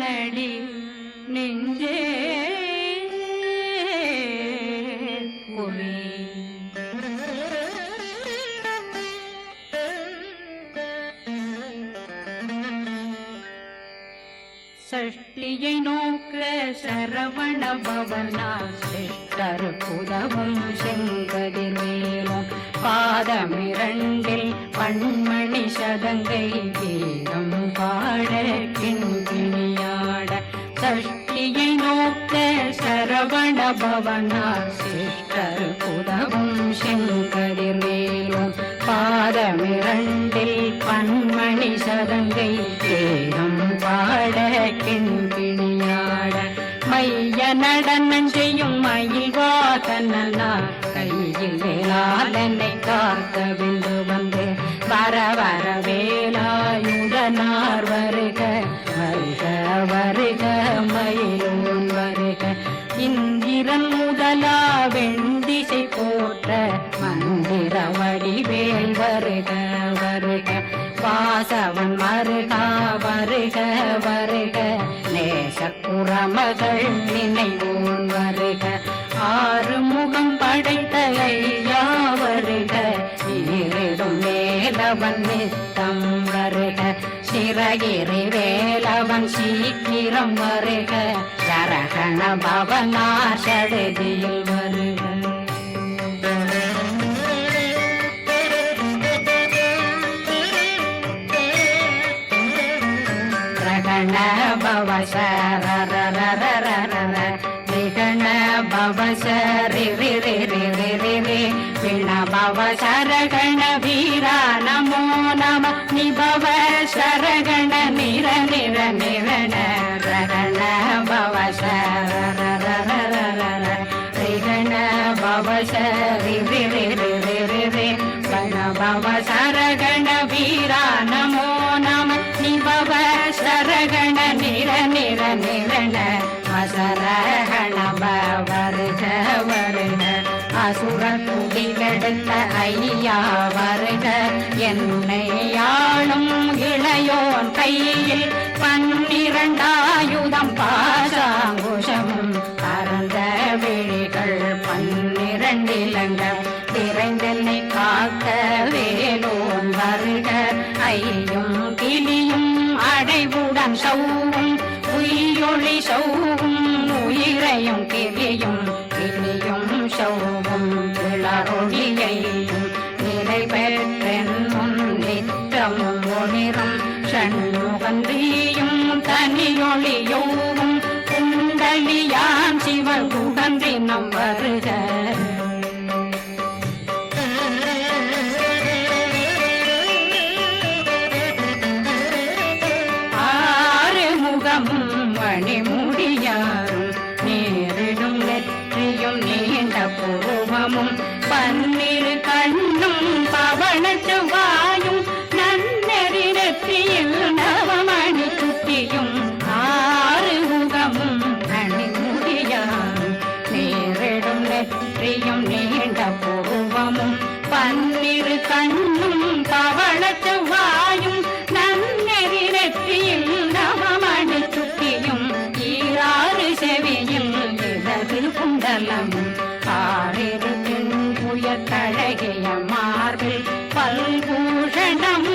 குமரனடி நெஞ்சே குவி சஷ்டியை நோக்க சரவண பவனா சிஷ்டர் புதவும் செங்கதிர்வேலும் பாதமிரண்டில் பண்மணி சதங்கை கீதம் பாட பவனா சிஷ்டர் புதவும் செங்கதிர்வேலும் பாதமிரண்டில் பன்மணி சதங்கை கேரம் பாட கிண்கிணியாட மைய நடனம் செய்யும் மயில் வாசனா கையில் வேளாளனை காக்க விந்து வந்து பரவ நேசக்குறமகள் நினைவோன் வருக. ஆறு முகம் படைத்த ஐயா வருக ஈரிடும் மேலவன் நித்தம் வருக. சிறகிரி வேலவன் சீக்கிரம் வருக. சரகண பவனார் சடுதியில் வருக. பவ சரரரரரரர ரிகண பவ சரி ரி ரி ரி ரி ரி ரி விண பவ சரகண வீரா நமோ நம நிபவ சரகண நிர நிர நிரண ரகண பவ சரரரரரர ரிகண பவ சரி ரி ரி ரி ரி சரகண நிர நிர நிரண அசரகண வருக வருக. அசுர துடிகெடுத்த ஐயா வருக. என்னை யாழும் இளையோன் கையில் பன்னிரண்டாயுதம் பாசாங்கு உயிரொளி உயிரையும் கிளியும் கிளியும் சௌவும் இளரொளியையும் நிறைவேற்றென் முன் நித்தமும் ஒளிரும் ஷண்முகந்தியும் தனியொளியோவும் குண்டலியாம் சிவ வருக. பன்னிரு கண்ணும் பவனச்சு வாயும் நன்னெறி நெற்றியில் நவமணி குட்டியும் ஆறு முகமும் மணிமுடியாரும் நேரிடும் நெற்றியும் நீண்ட பூவமும் பன்னிரு கண்ணும் பவளச்சு வாயும் நன்னெறி நெற்றியில் நவமணி சுட்டியும் ஈராறு செவியில் இடது குண்டலம் கழகிய மார்பில் பல்பூஷணம்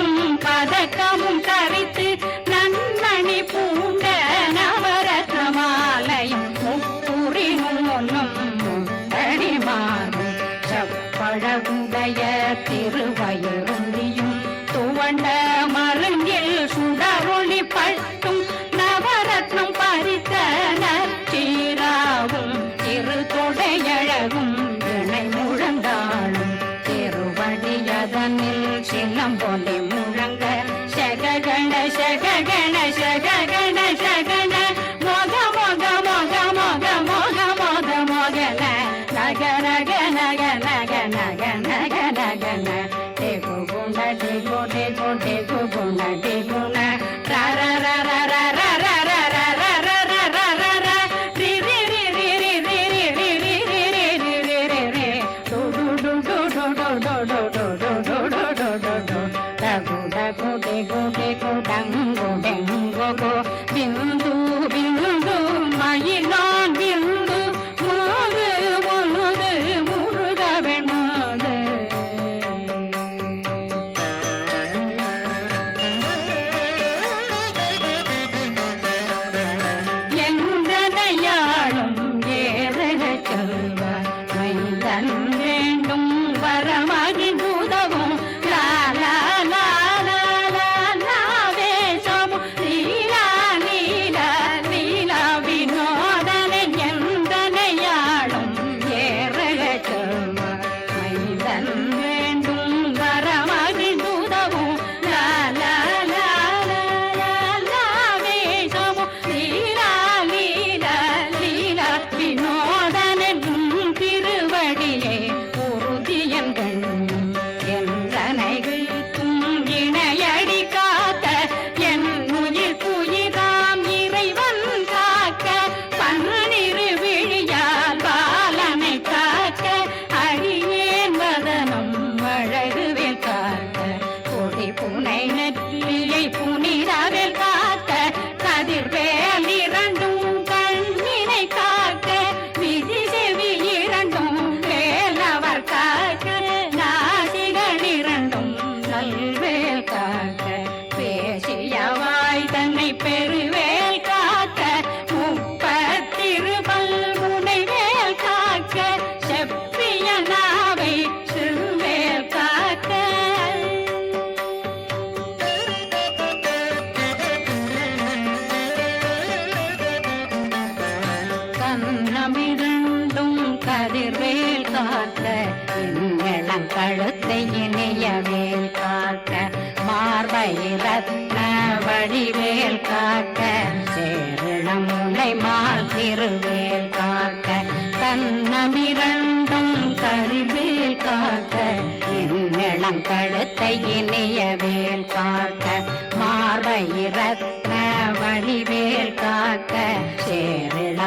ಗಣ ಶಗ ಗಣ ಶಗ ಗಣ ಶಗಣ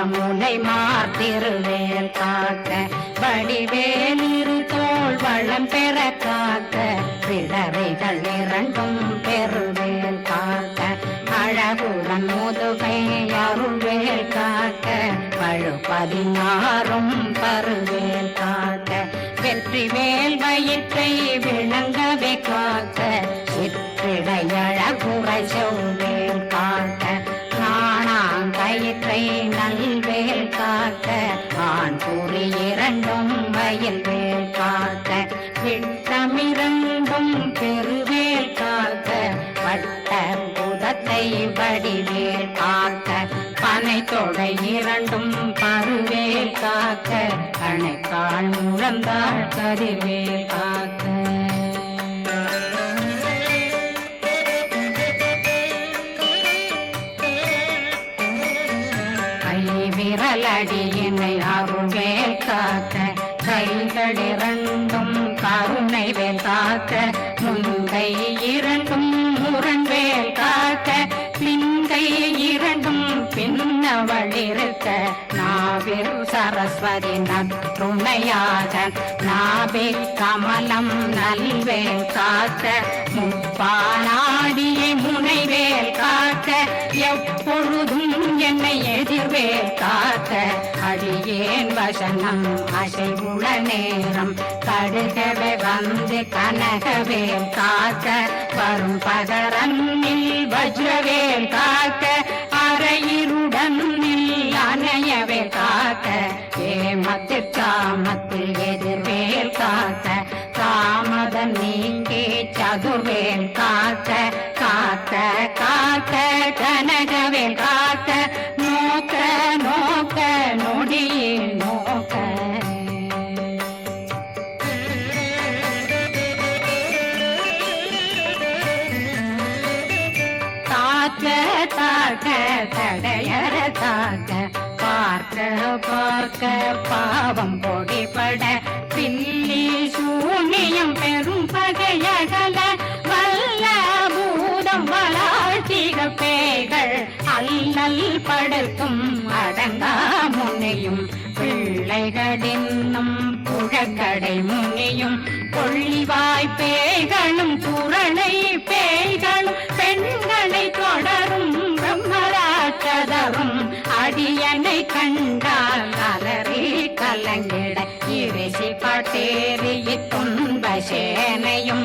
முனை மார்த்திருவேல் காக்க வடிவேலிரு தோல் வளம் பெற காக்க பிறவைகள் இரண்டும் பெருவேல் காக்க அழகுடன் முதுகை அருள்வேல் காக்க பழு பதினாறும் பருவேல் காக்க வெற்றி வேல் வயிற்றை வந்தாள் கதிர்வேல் காக்க கை விரலடியினை அருள்வேல் காக்க கைகளிரண்டும் கருணை வேல் காக்க முந்தை இரண்டும் முரண்வேல் காக்க பிந்தை இரண்டும் பின்னவள் இருக்க மாபெரும் சரஸ்வதி நற்றுணையாதன் நாபே கமலம் நல்வேல் காத்த முப்பானாடியை முனைவேல் காத்த எப்பொழுதும் என்னை எதிர்வேல் காத்த அடியேன் வசனம் அசைவுள நேரம் கடுகவே வந்து கனகவேல் காக்க வரும் பகரன்னில் வஜ்ரவேல் காக்க அறையிருடன் காக்க ஏமத்து காமத்து எதிர்வேல் காக்க. காமதன் நீங்கே சதுர்வேல் காக்க. பார்க்க பாவம் பொடிபட பின்னி சூனியம் பெரும் பகையகல வல்ல பூதம் வளாழ்த்திக பேய்கள் அல்லல் படுக்கும் அடங்கா முனையும் பிள்ளைகளின்னும் புழக்கடை முனையும் கொள்ளிவாய் பேய்களும் குரலை பேய்களும் பெண்கள் കണ്ടാൽ അലറി കലങ്ങിട. ഇരശി പട്ടേറിയ തുമ്പശേനയും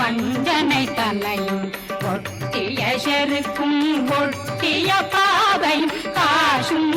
வஞ்சனை தலையும் ஒட்டிய செருக்கும் ஒட்டிய பாவையும் காசும்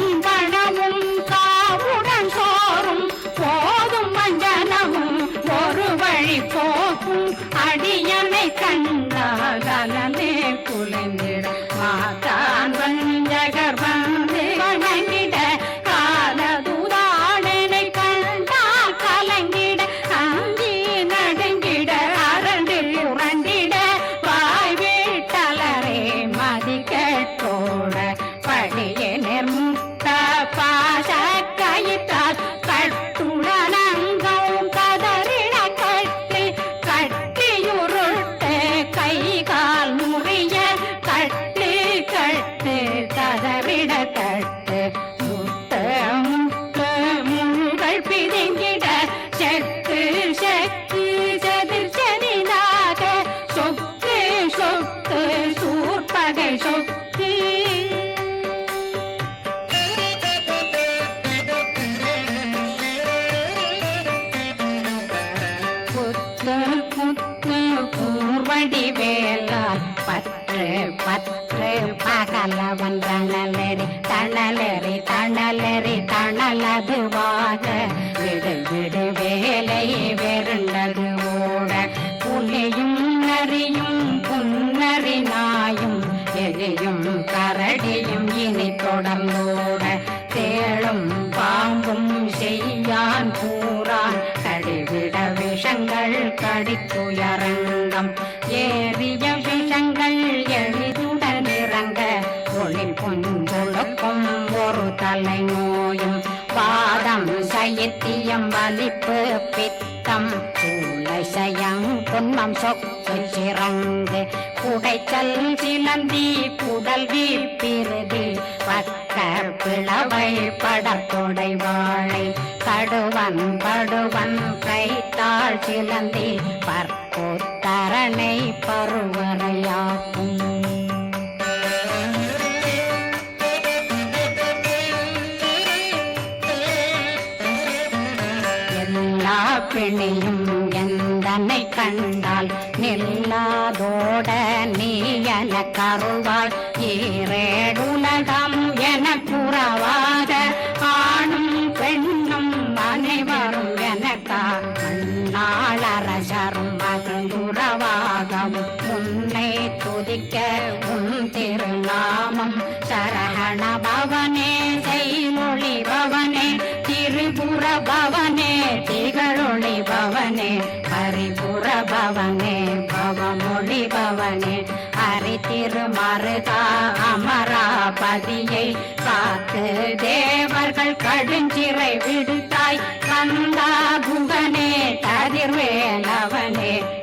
பற்று பற்று பகலவன் தணலெறி தணலெறி தணலெறி தணலதுவாக விடு விடு வேலை வெருண்டது ஓட. புலியும் நரியும் புன்னரி நாயும் எலியும் கரடியும் இனி தொடர்ந்தோட. தேளும் பாம்பும் செய்யான் கூறான். கடிவிட விஷங்கள் கடித்துயரங்கம். ஏறிய விஷங்கள் எளிதுடன் இறங்க தொழில் பொன்பொழுக்கும் ஒரு தலை நோயும். பாதம் சயத்தியம் வலிப்பு பித்தம் சூளைசயம் புன்மம் சொக்கு சிறங்கு. புகைச்சல் சிலந்தி புடல் வீப்பிருதி பக்க பிளவை படத்தொடை வாழை கடுவன் படுவன் கைத்தாள் சிலந்தி பற்போத்தரணை பருவரையாக்கும் எல்லா பிணியும் எந்தனை கண்டால் நில்லாதோட நீ என கருவாய் ஈரேடுலகம் என புறவாக ஆணும் பெண்ணும் அனைவரும் எனக்கா மண்ணாளரசரும் மகிழ்ந்துறவாகவும் உன்னை துதிக்க உன் திருநாமம் சரகண பவனே செய்மொழி பவனே திரிபுர பவனே திகழொளி பவனே. பவனே பவமொழி பவனே. ஹரி திருமருகா அமராபதியை காத்து தேவர்கள் கடுஞ்சிறை விடுத்தாய். கந்தா குகனே கதிர்வேலவனே.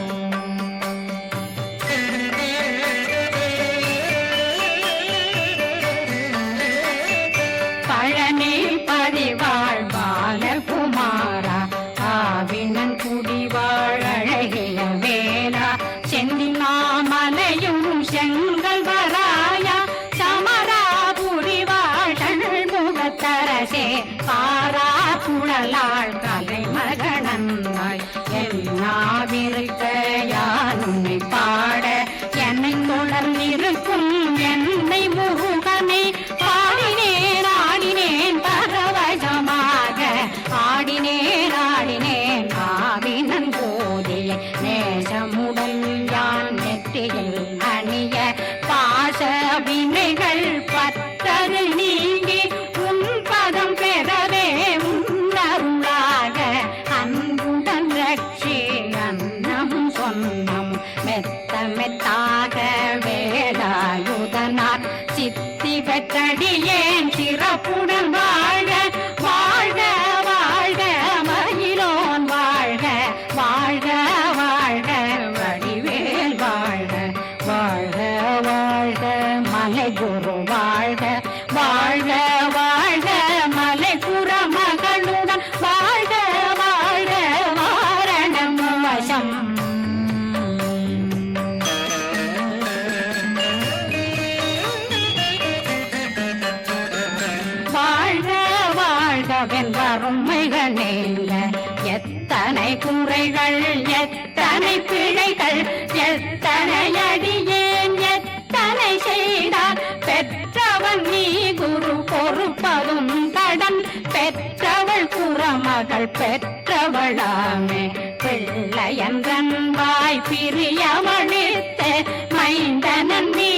அணிய பாச வினைகள் பெற்றவளாமே பிள்ளையன்றன் வாய் பிரியவழித்த மைந்தனன் நீ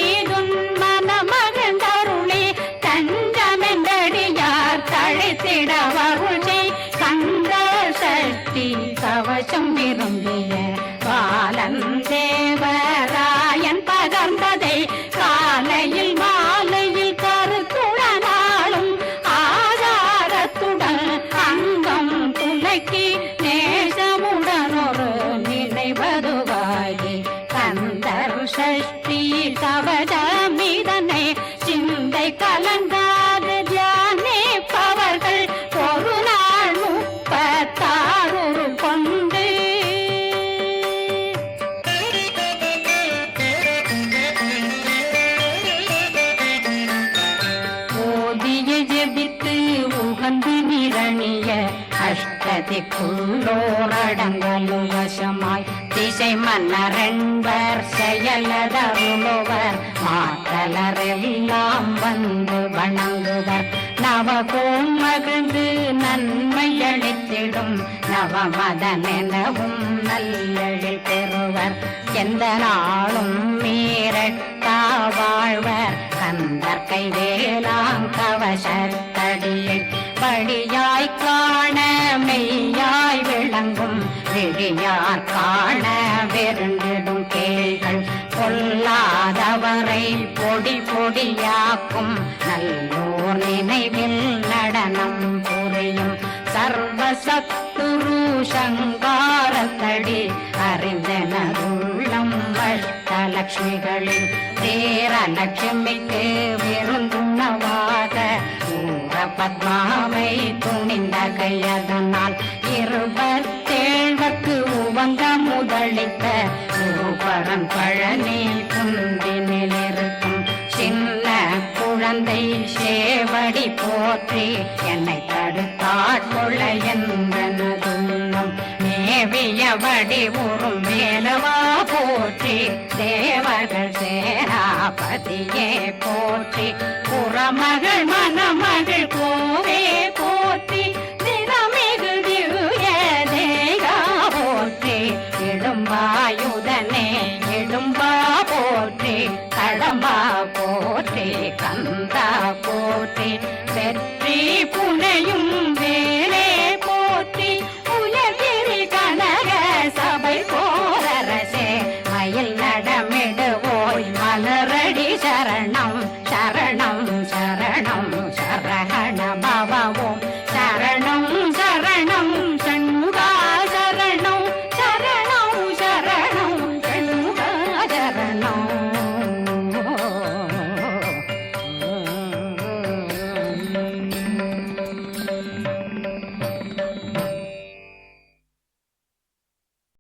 மன்னரென்பர் செயலதருளுவர் மாற்றலரெல்லாம் வந்து வணங்குவர். நவகோம் மகிழ்ந்து நன்மை அளித்திடும். நவமதனெனவும் நல்லெழில் பெறுவர். எந்த நாளும் மீறட்டா வாழ்வர். கந்தற்கை கைவேலாம் கவசத்தடியை. படியாய் காண மெய்யாய் விளங்கும். விழியார் காண வெருண்டிடும் கேள்கள் கொல்லாதவரை பொடி பொடியாக்கும் நல்லோர் நினைவில் நடனம் புரியும் சர்வசத்துரு சங்காரத்தடி அறிந்தனருள்ளம் வட்டலட்சுமிகளில் தேரலட்சுமிக்கு விருந்துணவாக ஊர பத்மாவை துணிந்த கையதனால் இருபத்தேழ்வக்கு உவங்க முதலித்த குருபரன் பழனி குந்தினிலிருக்கும் சின்ன குழந்தை சேவடி போற்றி என்னை தடுத்தாட்கொள்ள என்பனதுள்ளம் மேவியபடி உறும் மேலவா போற்றி தேவர்கள் சேராபதியே போற்றி. புறமகள் மணமகள் கோவே